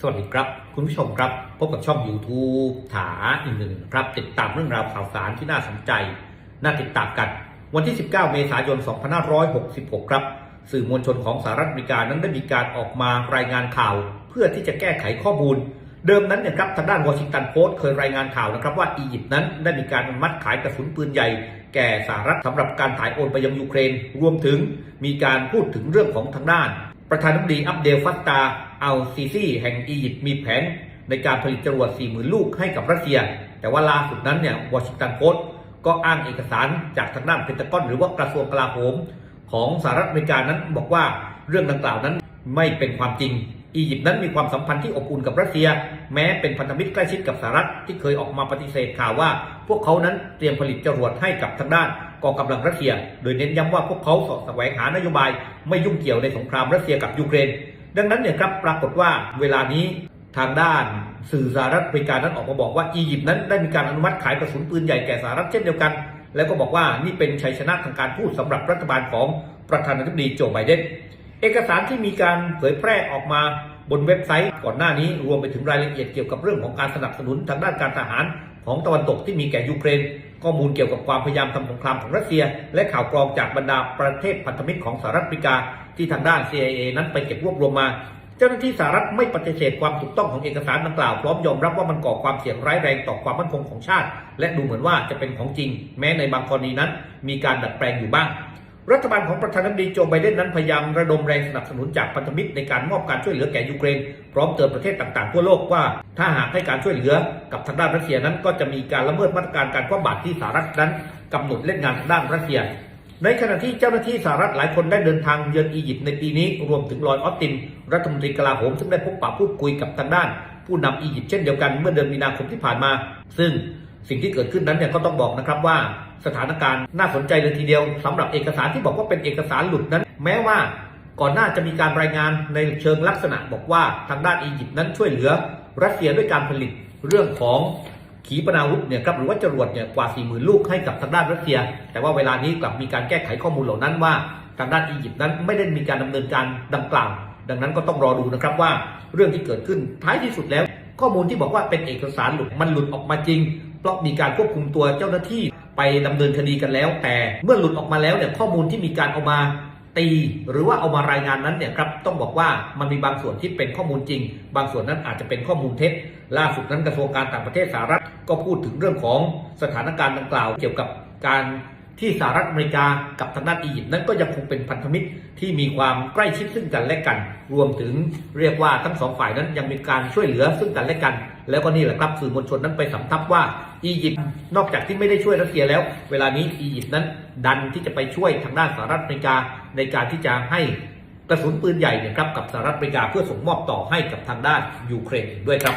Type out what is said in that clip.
สวัสดีครับ คุณผู้ชมครับ พบกับช่อง YouTube ถาอีกหนึ่งครับ ติดตามเรื่องราวข่าวสารที่น่าสนใจ น่าติดตามกัน วันที่ 19 เมษายน 2566 ครับ สื่อมวลชนของสหรัฐอเมริกานั้นได้มีการออกมารายงานข่าว เพื่อที่จะแก้ไขข้อมูล เดิมนั้นเนี่ยครับทางด้านวอชิงตันโพสต์เคยรายงานข่าวนะครับว่าอียิปต์นั้นได้มีการมัติขายกระสุนปืนใหญ่ แก่สหรัฐสำหรับการถ่ายโอนไปยังยูเครน รวมถึงมีการพูดถึงเรื่องของทางด้าน ประธานาธิบดีอับเดลฟัตตาอัลซีซีแห่งอียิปต์มีแผนในการผลิตจรวด 40,000 ลูกให้กับรัสเซีย แต่ว่าล่าสุดนั้นเนี่ยวอชิงตันโพสต์ก็อ้างเอกสารจากทางด้านเพนตากอนหรือว่ากระทรวงกลาโหมของสหรัฐอเมริกานั้นบอกว่าเรื่องดังกล่าวนั้นไม่เป็นความจริง อียิปต์นั้นมีความสัมพันธ์ที่อบอุ่นกับรัสเซีย แม้เป็นพันธมิตรใกล้ชิดกับสหรัฐที่เคยออกมาปฏิเสธข่าวว่า พวกเขานั้นเตรียมผลิตจรวดให้กับทางด้านกองกำลังรัสเซีย โดยเน้นย้ำว่าพวกเขาสอดแสวงหานโยบาย ไม่ยุ่งเกี่ยวในสงครามรัสเซียกับยูเครน ดังนั้นเนี่ยครับปรากฏว่าเวลานี้ทางด้านสื่อสหรัฐอเมริกานั้นออกมาบอกว่าอียิปต์นั้นได้มีการอนุมัติขายกระสุนปืนใหญ่แก่สหรัฐเช่นเดียวกัน แล้วก็บอกว่านี่เป็นชัยชนะทางการพูดสำหรับรัฐบาลของประธานาธิบดีโจไบเดน เอกสารที่มีการเผยแพร่ออกมาบนเว็บไซต์ก่อนหน้านี้รวมไปถึงรายละเอียดเกี่ยวกับเรื่องของการสนับสนุนทางด้านการทหารของตะวันตกที่มีแก่ยูเครน ข้อมูลเกี่ยวกับความพยายามทำสงครามของรัสเซีย และข่าวกรองจากบรรดาประเทศพันธมิตรของสหรัฐอเมริกา ที่ทางด้าน CIA นั้นไปเก็บรวบรวมมา เจ้าหน้าที่สหรัฐไม่ปฏิเสธความถูกต้องของเอกสารดังกล่าวพร้อมยอมรับว่ามันก่อความเสี่ยงร้ายแรงต่อความมั่นคงของชาติ และดูเหมือนว่าจะเป็นของจริง แม้ในบางกรณีนั้น มีการดัดแปลงอยู่บ้าง รัฐบาลของประธานาธิบดีโจไบเดนนั้นพยายามระดมแรงสนับสนุนจากพันธมิตรในการมอบการช่วยเหลือแก่ยูเครน พร้อมเตือนประเทศต่างๆทั่วโลกว่า ถ้าหากให้การช่วยเหลือกับทางด้านรัสเซียนั้น ก็จะมีการละเมิดมาตรการการคว่ำบาตรที่สหรัฐนั้นกำหนดเล่นงานทางด้านรัสเซีย ในขณะที่เจ้าหน้าที่สหรัฐหลายคนได้เดินทางเยือนอียิปต์ในปีนี้รวมถึงลอยออสติน รัฐมนตรีกลาโหมซึ่งได้พบปะพูดคุยกับทางด้าน ผู้นำอียิปต์เช่นเดียวกันเมื่อเดือนมีนาคมที่ผ่านมา ซึ่ง สิ่งที่เกิดขึ้นนั้นเนี่ยก็ต้องบอกนะครับว่าสถานการณ์น่าสนใจเลยทีเดียวสำหรับเอกสารที่บอกว่าเป็นเอกสารหลุดนั้น แม้ว่าก่อนหน้าจะมีการรายงานในเชิงลักษณะบอกว่าทางด้านอียิปต์นั้นช่วยเหลือ รัสเซียด้วยการผลิตเรื่องของขีปนาวุธเนี่ยครับหรือว่าจรวดเนี่ยกว่า 40,000 ลูกให้กับทางด้านรัสเซีย แต่ว่าเวลานี้กลับมีการแก้ไขข้อมูลเหล่านั้นว่าทางด้านอียิปต์นั้นไม่ได้มีการดำเนินการดังกล่าว ดังนั้นก็ต้องรอดูนะครับว่าเรื่องที่เกิดขึ้นท้ายที่สุดแล้ว ข้อมูลที่บอกว่าเป็นเอกสารหลุดมันหลุดออกมาจริง พราะมีการควบคุมตัวเจ้าหน้าที่ไปดำเนินคดีกันแล้ว แต่เมื่อหลุดออกมาแล้วเนี่ยข้อมูลที่มีการเอามาตีหรือว่าเอามารายงานนั้นเนี่ยครับต้องบอกว่ามันมีบางส่วนที่เป็นข้อมูลจริง บางส่วนนั้นอาจจะเป็นข้อมูลเท็จ ล่าสุดนั้นกระทรวงการต่างประเทศสหรัฐก็พูดถึงเรื่องของสถานการณ์ดังกล่าว เกี่ยวกับการ ที่สหรัฐอเมริกากับทางด้านอียิปต์นั้นก็ยังคงเป็นพันธมิตรที่มีความใกล้ชิดซึ่งกันและกัน รวมถึงเรียกว่าทั้งสองฝ่ายนั้นยังมีการช่วยเหลือซึ่งกันและกัน แล้วก็นี่แหละครับสื่อมวลชนนั้นไปสำทับว่าอียิปต์นอกจากที่ไม่ได้ช่วยรัสเซียแล้ว เวลานี้อียิปต์นั้นดันที่จะไปช่วยทางด้านสหรัฐอเมริกาในการที่จะให้กระสุนปืนใหญ่เนี่ยครับกับสหรัฐอเมริกาเพื่อส่งมอบต่อให้กับทางด้านยูเครนอีกด้วยครับ